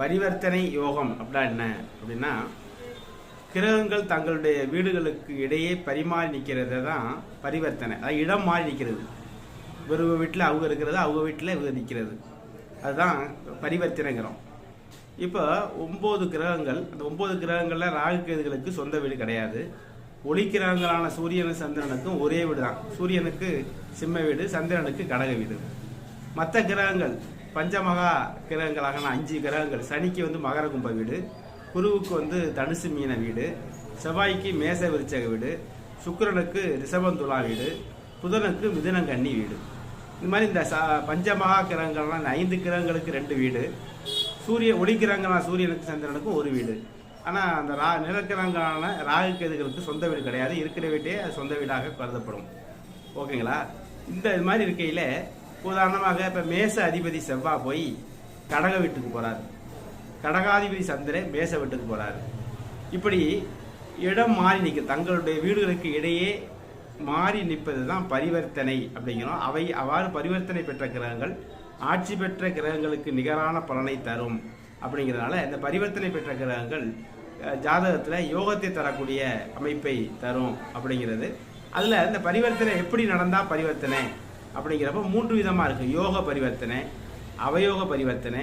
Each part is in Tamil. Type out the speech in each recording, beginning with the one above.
பரிவர்த்தனை யோகம் அப்படின்னா என்ன? அப்படின்னா கிரகங்கள் தங்களுடைய வீடுகளுக்கு இடையே பரிமாறி நிற்கிறது தான் பரிவர்த்தனை. அதாவது இடம் மாறி நிற்கிறது. ஒரு வீட்டில் அவங்க இருக்கிறது அவங்க வீட்டில் இவங்க நிற்கிறது. அதுதான் பரிவர்த்தனைங்கிறோம். இப்போ ஒம்பது கிரகங்கள் அந்த ஒம்பது கிரகங்களில் ராகு கேதுகளுக்கு சொந்த வீடு கிடையாது. ஒளி கிரகங்களான சூரியனும் சந்திரனுக்கும் ஒரே வீடு தான் சூரியனுக்கு சிம்ம வீடு சந்திரனுக்கு கடக வீடு. மற்ற கிரகங்கள் பஞ்சமகா கிரகங்களாக அஞ்சு கிரகங்கள். சனிக்கு வந்து மகர கும்ப வீடு குருவுக்கு வந்து தனுசு மீன வீடு செவ்வாய்க்கு மேச விருச்சக வீடு சுக்கரனுக்கு ரிஷபந்துலா வீடு புதனுக்கு மிதுனங்கண்ணி வீடு. இந்த மாதிரி இந்த ச- பஞ்சமகா கிரகங்கள்லாம் இந்த ஐந்து கிரகங்களுக்கு ரெண்டு வீடு. சூரிய ஒளி கிரகங்களான சூரியனுக்கு சந்திரனுக்கும் ஒரு வீடு. ஆனால் அந்த ரா நிலக்கிரகங்களான ராகு கேதுகளுக்கு சொந்த வீடு கிடையாது. இருக்கிற வீட்டே அது சொந்த வீடாக கருதப்படும். ஓகேங்களா? இந்த இது மாதிரி இருக்கையில் உதாரணமாக இப்போ மேச அதிபதி செவ்வாய் போய் கடக வீட்டுக்கு போகிறார் கடகாதிபதி சந்திரன் மேச வீட்டுக்கு போகிறார் இப்படி இடம் மாறி நிற்க தங்களுடைய வீடுகளுக்கு இடையே மாறி நிற்பது தான் பரிவர்த்தனை அப்படிங்கிறோம். அவை அவ்வாறு பரிவர்த்தனை பெற்ற கிரகங்கள் ஆட்சி பெற்ற கிரகங்களுக்கு நிகரான பலனை தரும் அப்படிங்கிறதுனால இந்த பரிவர்த்தனை பெற்ற கிரகங்கள் ஜாதகத்தில் யோகத்தை தரக்கூடிய அமைப்பை தரும் அப்படிங்கிறது. அதில் இந்த பரிவர்த்தனை எப்படி நடந்தால் பரிவர்த்தனை? அப்படிங்கிறப்ப மூன்று விதமாக இருக்குது யோக பரிவர்த்தனை அவயோக பரிவர்த்தனை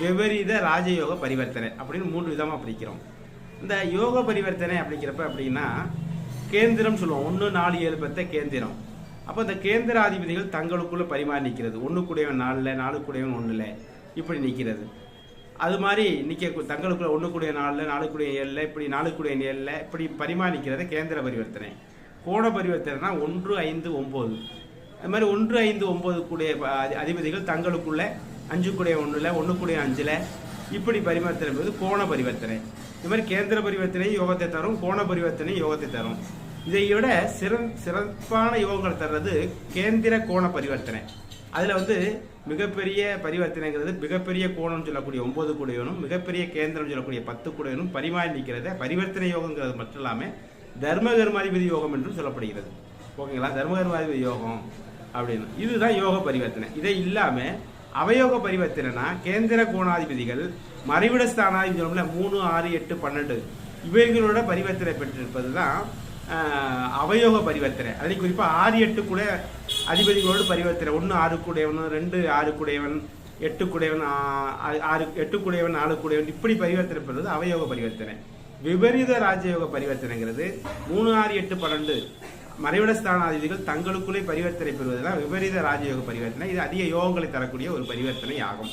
விபரீத ராஜயோக பரிவர்த்தனை அப்படின்னு மூன்று விதமாக பிரிக்கிறோம். இந்த யோக பரிவர்த்தனை அப்படிங்கிறப்ப அப்படின்னா கேந்திரம் சொல்லுவோம். ஒன்று நாலு ஏழு பத்த கேந்திரம். அப்போ இந்த கேந்திராதிபதிகள் தங்களுக்குள்ளே பரிமாறி நிற்கிறது ஒன்று கூடையவன் நாலில் நாலு கூடையவன் ஒன்றில் இப்படி நிற்கிறது அது மாதிரி நிற்க தங்களுக்குள்ள ஒன்று கூடிய நாளில் நாலு கூடிய ஏழில் இப்படி நாலு கூடிய ஏழில் இப்படி பரிமாறிக்கிறத கேந்திர பரிவர்த்தனை. கோண பரிவர்த்தனைனா ஒன்று ஐந்து ஒம்பது அது மாதிரி ஒன்று ஐந்து ஒம்பது கூடிய அதிபதிகள் தங்களுக்குள்ள அஞ்சு கூடிய ஒன்றில் ஒன்று கூடிய அஞ்சில் இப்படி பரிவர்த்தனை போது கோண பரிவர்த்தனை. இது மாதிரி கேந்திர பரிவர்த்தனை யோகத்தை தரும் கோண பரிவர்த்தனை யோகத்தை தரும். இதை விட சிறந் சிறப்பான யோகங்கள் தர்றது கேந்திர கோண பரிவர்த்தனை. அதில் வந்து மிகப்பெரிய பரிவர்த்தனைங்கிறது மிகப்பெரிய கோணம் சொல்லக்கூடிய ஒம்பது கூடையவனும் மிகப்பெரிய கேந்திரம் சொல்லக்கூடிய பத்து கூடையவனும் பரிமாறி நிற்கிறத பரிவர்த்தனை யோகங்கிறது மட்டும் இல்லாமல் தர்ம கர்மாதிபதி யோகம் என்றும் சொல்லப்படுகிறது. ஓகேங்களா? தர்ம கர்மாதிபதி யோகம். அப்படின்னு. இதுதான் யோக பரிவர்த்தனை. இதை இல்லாமல் அவயோக பரிவர்த்தனைனா கேந்திர கோணாதிபதிகள் மறைவிட ஸ்தானாதிபதிகள மூணு ஆறு எட்டு பன்னெண்டு இவைகளோட பரிவர்த்தனை பெற்றிருப்பது தான் அவயோக பரிவர்த்தனை. அதில் குறிப்பாக ஆறு எட்டு கூட அதிபதிகளோடு பரிவர்த்தனை. ஒன்று ஆறு கூடையவன் ரெண்டு ஆறு கூடையவன் எட்டு கூடையவன் ஆறு எட்டு கூடையவன் நாலு கூடையவன் இப்படி பரிவர்த்தனை பெறுவது அவயோக பரிவர்த்தனை. விபரீத ராஜயோக பரிவர்த்தனைங்கிறது மூணு ஆறு எட்டு பன்னெண்டு மறைவிட ஸ்தானாதிபதிகள் தங்களுக்குள்ளே பரிவர்த்தனை பெறுவதுதான் விபரீத ராஜயோக பரிவர்த்தனை. இது அதிக யோகங்களை தரக்கூடிய ஒரு பரிவர்த்தனை ஆகும்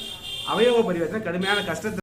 அவயோக பரிவர்த்தனை கடுமையான கஷ்டத்தை